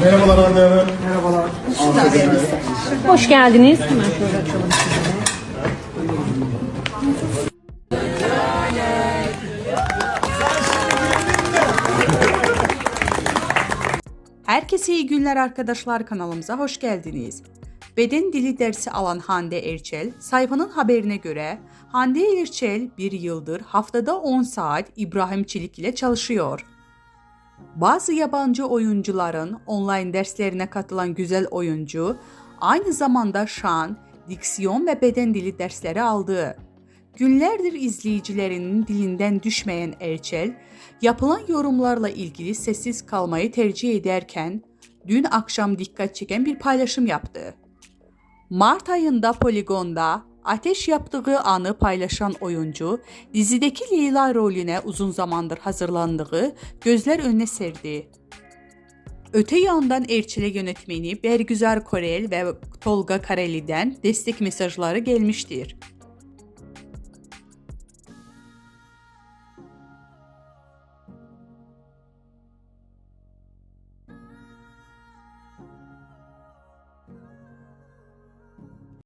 Merhabalar anne. Merhabalar. Hoş geldiniz. Hemen şöyle açalım Herkese iyi günler arkadaşlar kanalımıza hoş geldiniz. Beden dili dersi alan Hande Erçel, sayfanın haberine göre Hande Erçel bir yıldır haftada 10 saat İbrahim Çelik ile çalışıyor. Bazı yabancı oyuncuların online derslerine katılan güzel oyuncu, aynı zamanda şan, diksiyon ve beden dili dersleri aldı. Günlerdir izleyicilerinin dilinden düşmeyen Erçel, yapılan yorumlarla ilgili sessiz kalmayı tercih ederken, dün akşam dikkat çeken bir paylaşım yaptı. Mart ayında Poligon'da ateş yaptığı anı paylaşan oyuncu, dizideki Leyla rolüne uzun zamandır hazırlandığı gözler önüne serdi. Öte yandan Erçel'e yönetmeni Bergüzar Korel ve Tolga Kareli'den destek mesajları gelmiştir.